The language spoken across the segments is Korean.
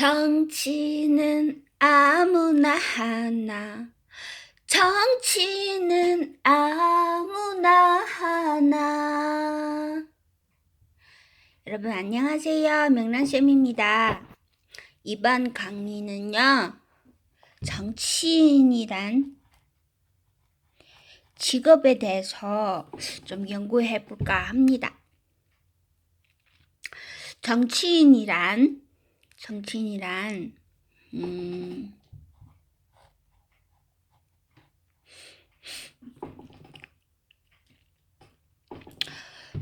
정치는 아무나 하나. 정치는 아무나 하나. 여러분 안녕하세요. 명란쌤입니다. 이번 강의는요. 정치인이란 직업에 대해서 좀 연구해 볼까 합니다. 정치인이란 정치인이란 음,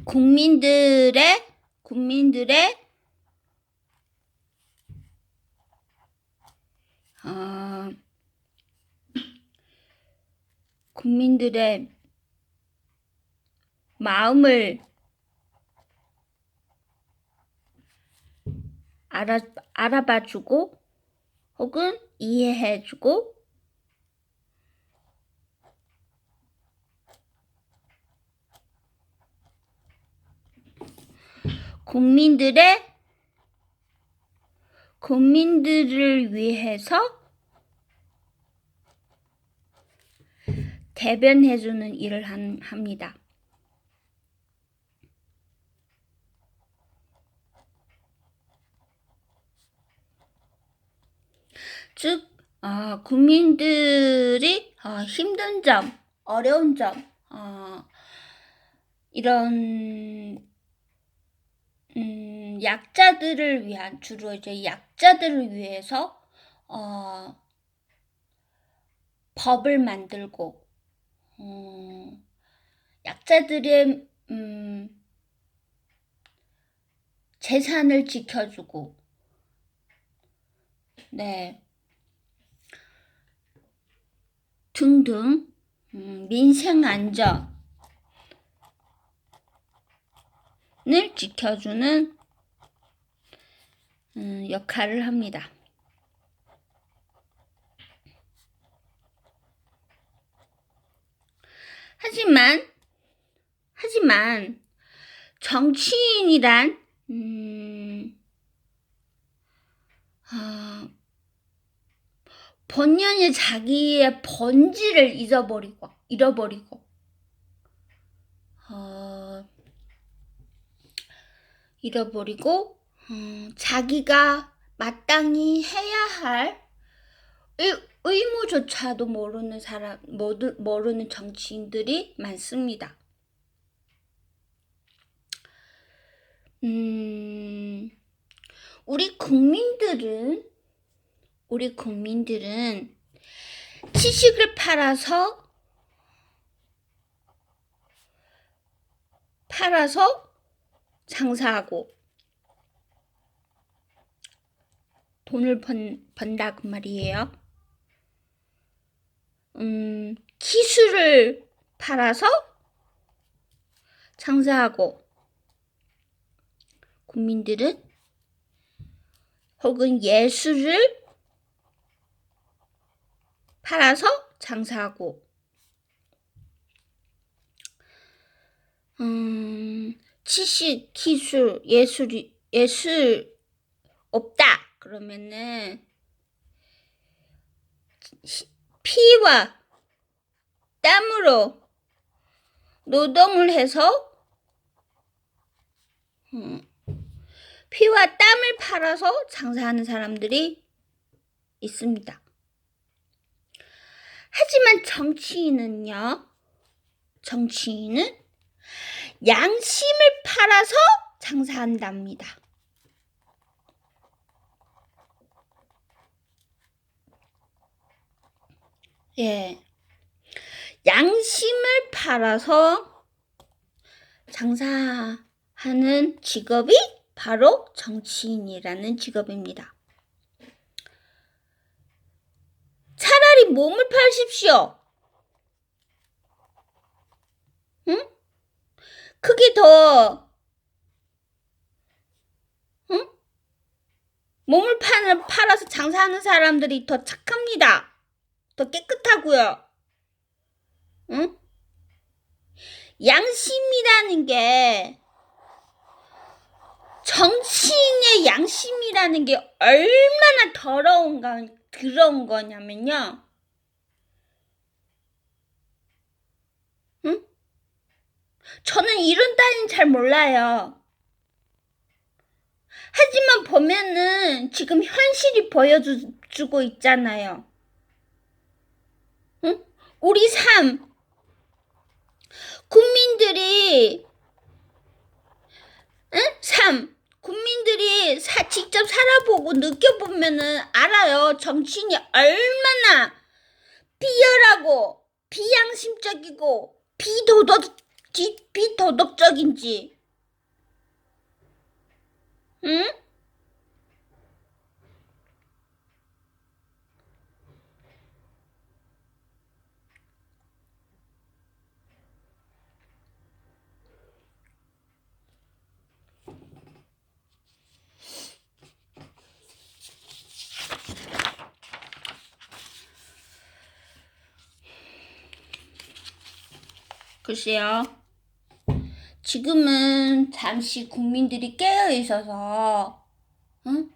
국민들의 국민들의 어, 국민들의 마음을 알아, 알아봐주고 혹은 이해해주고 국민들의 국민들을 위해서 대변해주는 일을 한- 합니다. 즉, 어, 국민들이 어, 힘든 점, 어려운 점, 어, 이런 음, 약자들을 위한 주로 이제 약자들을 위해서 어, 법을 만들고 어, 약자들의 음, 재산을 지켜주고 네 등등 음, 민생 안전을 지켜주는 음, 역할을 합니다. 하지만 하지만 정치인이란 음, 아, 본연의 자기의 본질을 잊어버리고 잃어버리고 어, 잃어버리고 음, 자기가 마땅히 해야 할 의, 의무조차도 모르는 사람 모르는 정치인들이 많습니다. 음, 우리 국민들은 우리 국민들은 지식을 팔아서 팔아서 장사하고 돈을 번, 번다 그 말이에요. 음, 기술을 팔아서 장사하고 국민들은 혹은 예술을 팔아서 장사하고 음, 지식, 기술, 예술이 예술 없다 그러면은 시- 피와 땀으로 노동을 해서 음, 피와 땀을 팔아서 장사하는 사람들이 있습니다. 하지만 정치인은요, 정치인은 양심을 팔아서 장사한답니다. 예. 양심을 팔아서 장사하는 직업이 바로 정치인이라는 직업입니다. 차라리 몸을 팔십시오. 응? 그게 더, 응? 몸을 파는, 팔아서 장사하는 사람들이 더 착합니다. 더 깨끗하고요. 응? 양심이라는 게 정치인의 양심이 사람이라는 게 얼마나 더러운 거, 더러운 거냐면요. 응? 저는 이런 따윈 잘 몰라요. 하지만 보면은 지금 현실이 보여주고 있잖아요. 응? 우리 삶, 국민들이, 응? 삶, 국민들이 사, 직접 살아보고 느껴보면은 알아요. 정치인이 얼마나 비열하고 비양심적이고 비도덕, 비, 비도덕적인지. 응? 글쎄요. 지금은 잠시 국민들이 깨어 있어서, 응?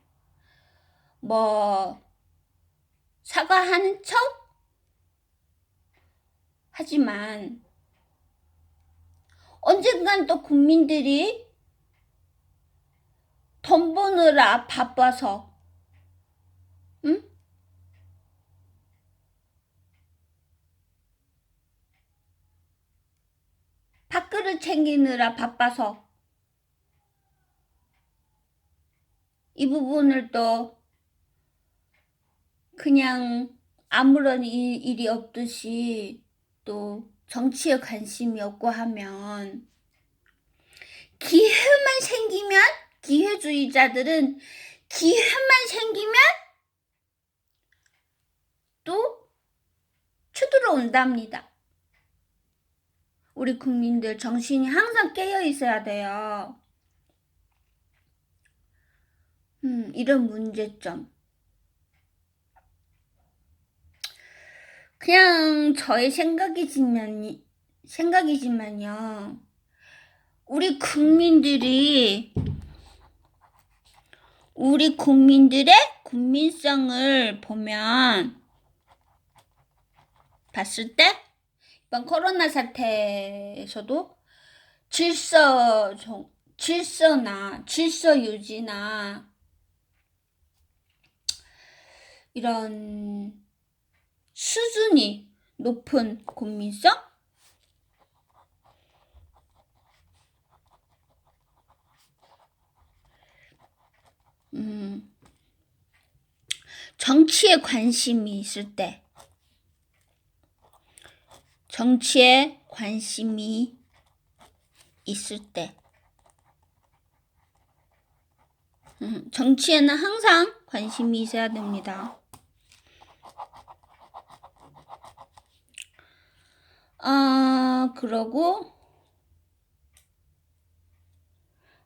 뭐, 사과하는 척? 하지만, 언젠간 또 국민들이 돈 버느라 바빠서, 응? 밥그릇 챙기느라 바빠서 이 부분을 또 그냥 아무런 일, 일이 없듯이 또 정치에 관심이 없고 하면 기회만 생기면 기회주의자들은 기회만 생기면 또 쳐들어온답니다. 우리 국민들 정신이 항상 깨어 있어야 돼요. 음, 이런 문제점. 그냥 저의 생각이지만, 생각이지만요. 우리 국민들이, 우리 국민들의 국민성을 보면, 봤을 때, 이번 코로나 사태에서도 질서, 정- 질서나, 질서 유지나, 이런 수준이 높은 국민성? 음, 정치에 관심이 있을 때, 정치에 관심이 있을 때, 음, 정치에는 항상 관심이 있어야 됩니다. 아, 그러고,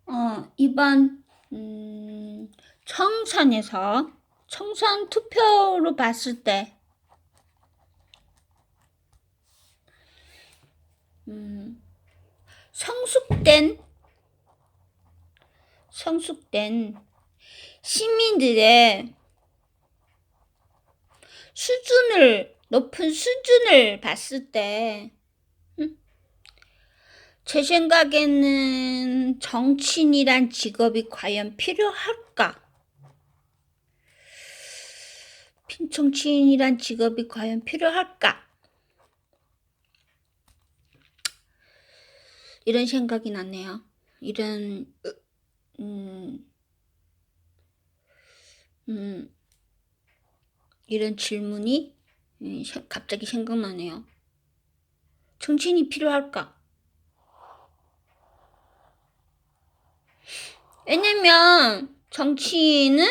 어, 이번, 음, 청산에서, 청산 투표로 봤을 때, 성숙된, 성숙된 시민들의 수준을, 높은 수준을 봤을 때, 음, 제 생각에는 정치인이란 직업이 과연 필요할까? 정치인이란 직업이 과연 필요할까? 이런 생각이 나네요. 이런, 음, 음, 이런 질문이 음, 세- 갑자기 생각나네요. 정치인이 필요할까? 왜냐면 정치인은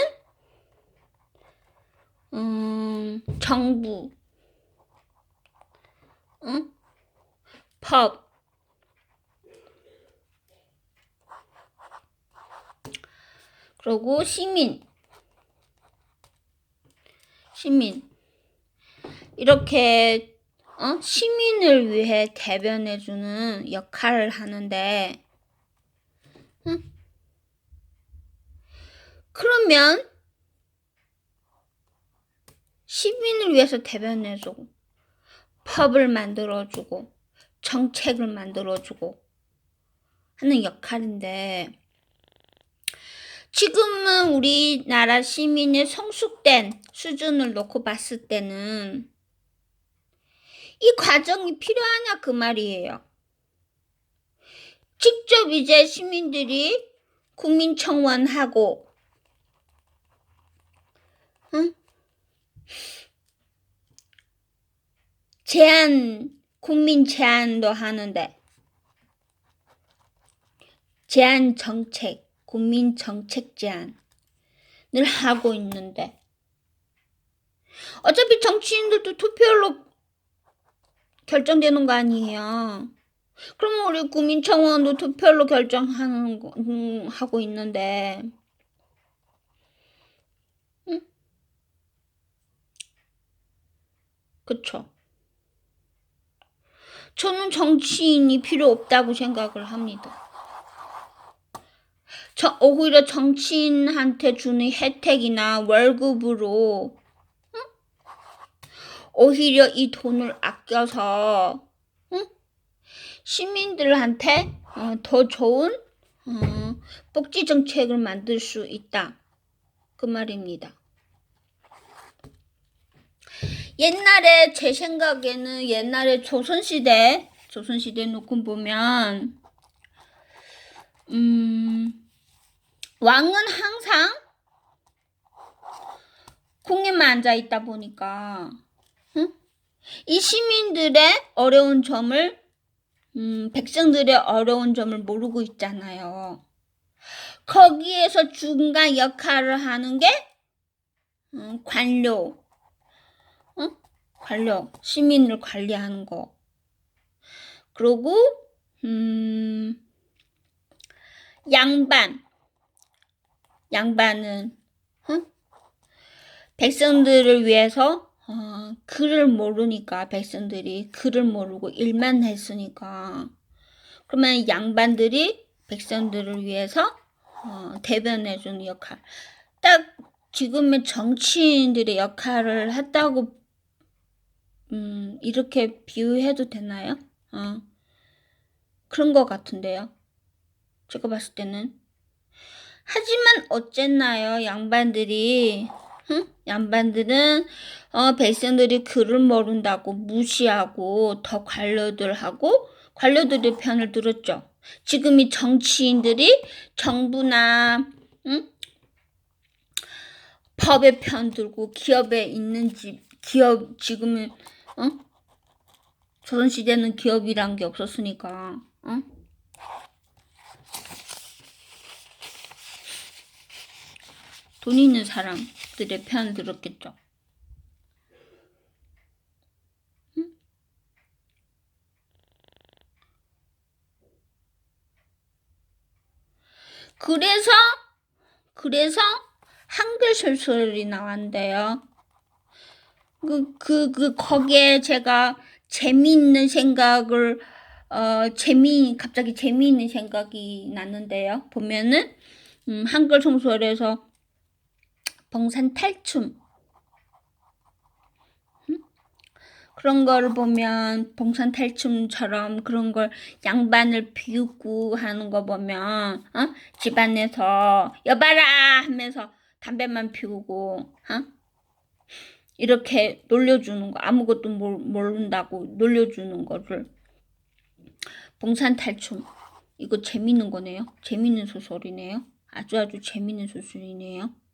음, 정부, 응? 법, 그리고 시민, 시민 이렇게 어? 시민을 위해 대변해주는 역할을 하는데, 응? 그러면 시민을 위해서 대변해주고 법을 만들어주고 정책을 만들어주고 하는 역할인데 지금은 우리나라 시민의 성숙된 수준을 놓고 봤을 때는 이 과정이 필요하냐 그 말이에요. 직접 이제 시민들이 국민청원하고 응? 제안 국민 제안도 하는데 제안 정책 국민 정책 제안을 하고 있는데 어차피 정치인들도 투표로 결정되는 거 아니에요. 그럼 우리 국민청원도 투표로 결정하는 거 음, 하고 있는데 응? 그쵸? 저는 정치인이 필요 없다고 생각을 합니다. 저 오히려 정치인한테 주는 혜택이나 월급으로 응? 오히려 이 돈을 아껴서 응? 시민들한테 어, 더 좋은 어, 복지 정책을 만들 수 있다. 그 말입니다. 옛날에 제 생각에는 옛날에 조선시대 조선시대 놓고 보면 음 왕은 항상 궁에만 앉아 있다 보니까 응? 이 시민들의 어려운 점을 음, 백성들의 어려운 점을 모르고 있잖아요. 거기에서 중간 역할을 하는 게 음, 관료, 어? 관료, 시민을 관리하는 거. 그리고 음, 양반, 양반은 응? 백성들을 위해서 어, 글을 모르니까 백성들이 글을 모르고 일만 했으니까 그러면 양반들이 백성들을 위해서 어, 대변해주는 역할 딱 지금의 정치인들의 역할을 했다고 음, 이렇게 비유해도 되나요? 어, 그런 것 같은데요. 제가 봤을 때는 하지만 어쨌나요 양반들이 응? 양반들은 어, 백성들이 글을 모른다고 무시하고 더 관료들하고 관료들의 편을 들었죠. 지금 이 정치인들이 정부나 응? 법의 편 들고 기업에 있는 집 기업 지금은 어? 조선 시대는 기업이란 게 없었으니까 어? 돈 있는 사람들의 편을 들었겠죠. 응? 그래서 그래서 한글 소설이 나왔는데요. 그, 그, 그, 거기에 제가 재미있는 생각을, 어, 재미, 갑자기 재미있는 생각이 났는데요. 보면은, 음, 한글 소설에서 봉산 탈춤. 음? 그런 거를 보면 봉산 탈춤처럼 그런 걸 양반을 비웃고 하는 거 보면 어? 집안에서 여봐라 하면서 담배만 피우고 어? 이렇게 놀려주는 거 아무것도 모른다고 놀려주는 거를 봉산 탈춤 이거 재밌는 거네요. 재밌는 소설이네요. 아주 아주 재밌는 소설이네요.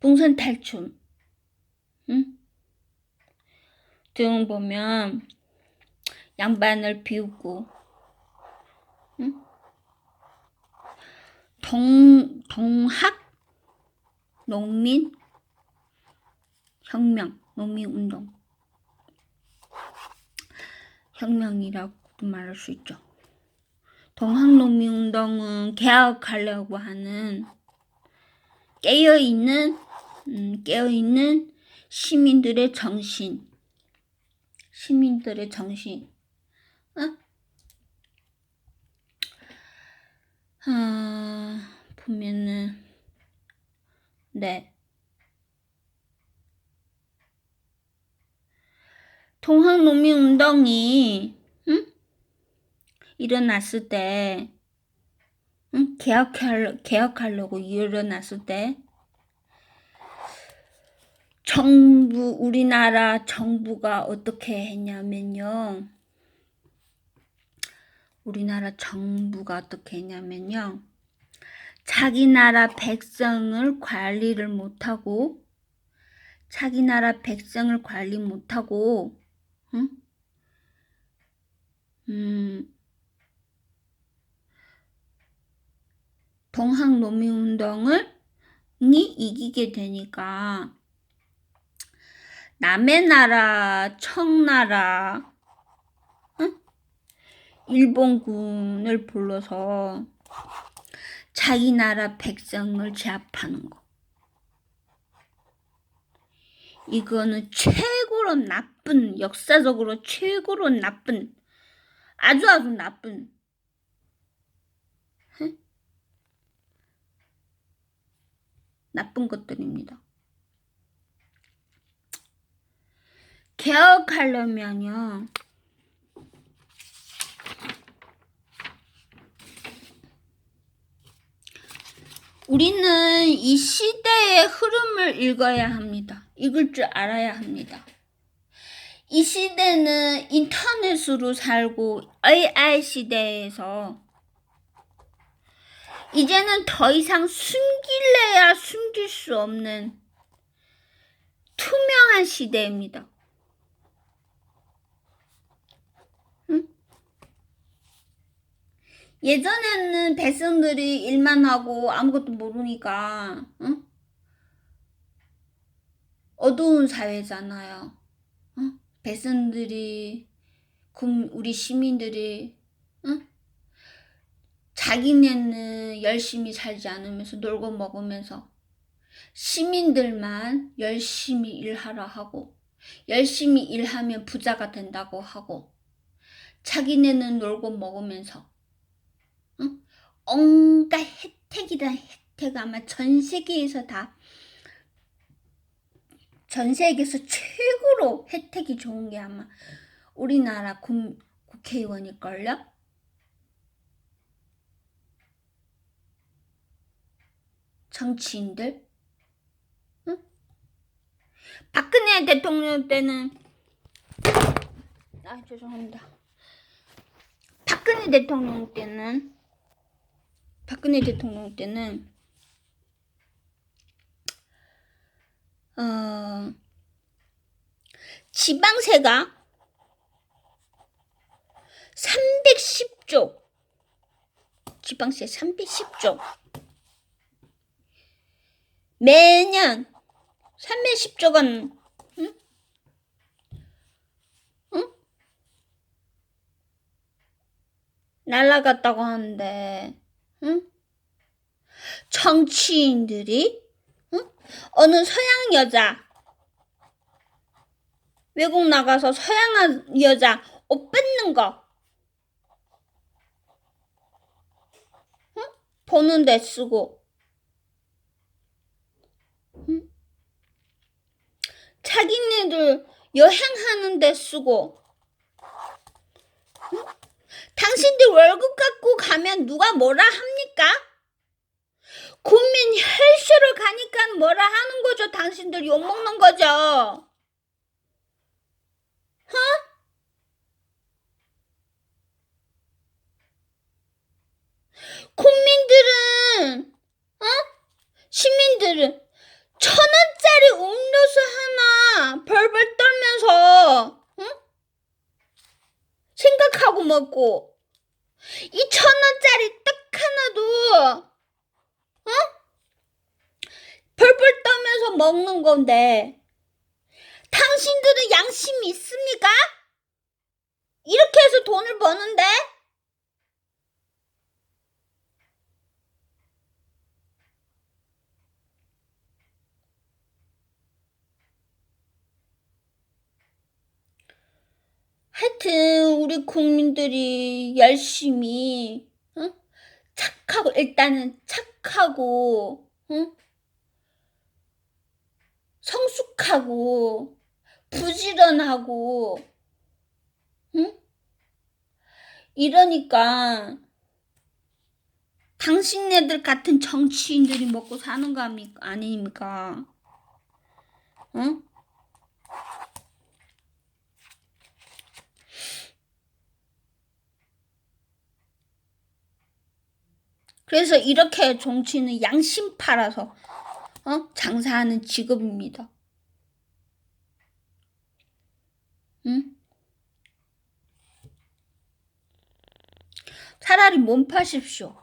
봉산 탈춤 응? 등 보면 양반을 비웃고 응? 동 동학 농민 혁명, 농민운동. 혁명이라고도 말할 수 있죠. 동학농민운동은 개혁하려고 하는 깨어있는, 음, 깨어있는 시민들의 정신. 시민들의 정신. 어? 아, 보면은, 네. 동학농민운동이 응? 일어났을 때 응? 개혁할, 개혁하려고 일어났을 때 정부 우리나라 정부가 어떻게 했냐면요. 우리나라 정부가 어떻게 했냐면요. 자기 나라 백성을 관리를 못하고 자기 나라 백성을 관리 못하고 응? 음, 동학농민운동을 이 이기게 되니까 남의 나라 청나라 응? 일본군을 불러서 자기 나라 백성을 제압하는 거. 이거는 최고로 나쁜 역사적으로 최고로 나쁜 아주 아주 나쁜 응? 나쁜 것들입니다. 개혁하려면요. 우리는 이 시대의 흐름을 읽어야 합니다. 읽을 줄 알아야 합니다. 이 시대는 인터넷으로 살고 AI 시대에서 이제는 더 이상 숨길래야 숨길 수 없는 투명한 시대입니다. 예전에는 백성들이 일만 하고 아무것도 모르니까 응? 어두운 사회잖아요. 응? 백성들이 금- 우리 시민들이 응? 자기네는 열심히 살지 않으면서 놀고 먹으면서 시민들만 열심히 일하라 하고 열심히 일하면 부자가 된다고 하고 자기네는 놀고 먹으면서 응? 온갖 혜택이란 혜택 아마 전 세계에서 다 전 세계에서 최고로 혜택이 좋은 게 아마 우리나라 국, 국회의원일걸요? 정치인들? 응? 박근혜 대통령 때는 아 죄송합니다. 박근혜 대통령 때는 박근혜 대통령 때는 어 지방세가 310조 지방세 310조 매년 310조가 응? 응? 날라갔다고 하는데 응? 정치인들이 응? 어느 서양 여자 외국 나가서 서양 여자 옷 뺏는 거 응? 보는 데 쓰고 응? 자기네들 여행하는 데 쓰고 응? 당신들 월급 갖고 가면 누가 뭐라 합니까? 국민 헬스를 가니까 뭐라 하는 거죠. 당신들 욕먹는 거죠. 어? 국민들은, 어? 시민들은 천 원짜리 음료수 하나 벌벌 떨면서, 응? 생각하고 먹고, 이 천 원짜리 딱 하나도, 어? 벌벌 떠면서 먹는 건데, 당신들은 양심이 있습니까? 이렇게 해서 돈을 버는데? 하여튼 우리 국민들이 열심히 응? 착하고 일단은 착하고 응? 무식하고 부지런하고 응? 이러니까 당신네들 같은 정치인들이 먹고 사는 거 아닙니까? 아닙니까? 응? 그래서 이렇게 정치는 양심 팔아서 어? 장사하는 직업입니다. 응? 차라리 몸 파십시오.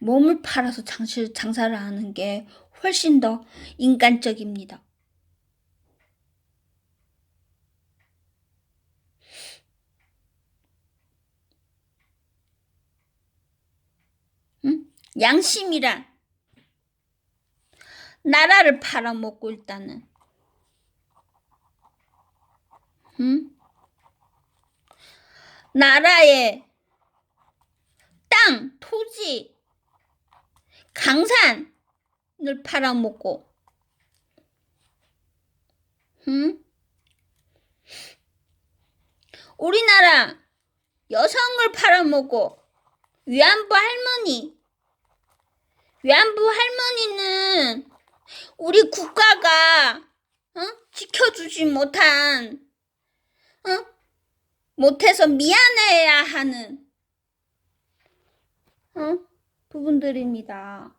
몸을 팔아서 장시, 장사를 하는 게 훨씬 더 인간적입니다. 응? 양심이란 나라를 팔아먹고 일단은 응? 나라의 땅, 토지, 강산을 팔아먹고 응? 우리나라 여성을 팔아먹고 위안부 할머니 위안부 할머니는 우리 국가가 어? 지켜주지 못한 어? 못해서 미안해야 하는 어? 부분들입니다.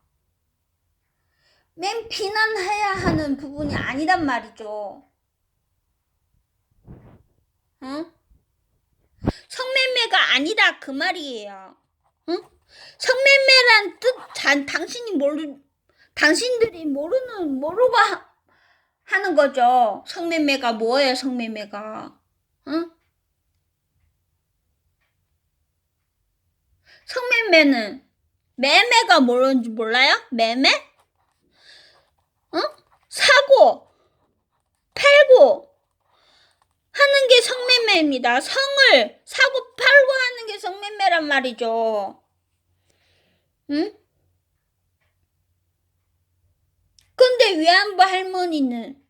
맨 비난해야 하는 부분이 아니란 말이죠. 어? 성매매가 아니다 그 말이에요. 응? 성매매란 뜻, 단, 당신이 모르, 당신들이 모르는, 모르고 하, 하는 거죠. 성매매가 뭐예요, 성매매가. 응? 성매매는, 매매가 뭐는지 몰라요? 매매? 어? 사고, 팔고, 하는 게 성매매입니다. 성을 사고 팔고 하는 게 성매매란 말이죠. 응? 근데 위안부 할머니는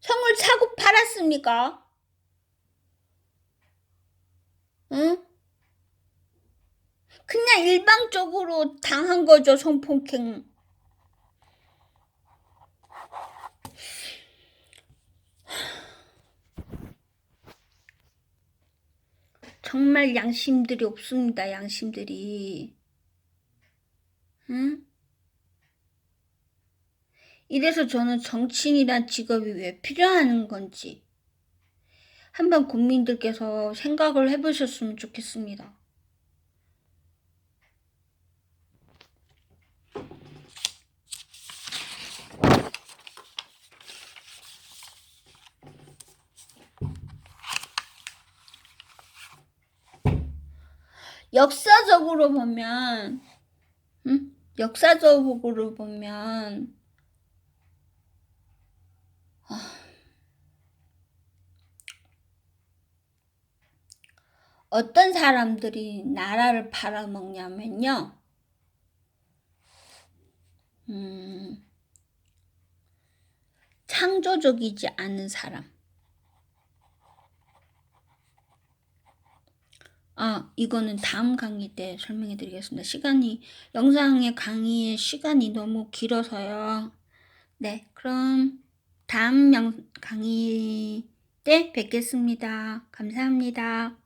성을 사고 팔았습니까? 응? 그냥 일방적으로 당한 거죠, 성폭행. 정말 양심들이 없습니다. 양심들이. 응? 이래서 저는 정치인이란 직업이 왜 필요한 건지 한번 국민들께서 생각을 해보셨으면 좋겠습니다. 역사적으로 보면, 응? 역사적으로 보면, 어떤 사람들이 나라를 팔아먹냐면요, 음, 창조적이지 않은 사람. 아, 이거는 다음 강의 때 설명해 드리겠습니다. 시간이, 영상의 강의의 시간이 너무 길어서요. 네, 그럼 다음 영, 강의 때 뵙겠습니다. 감사합니다.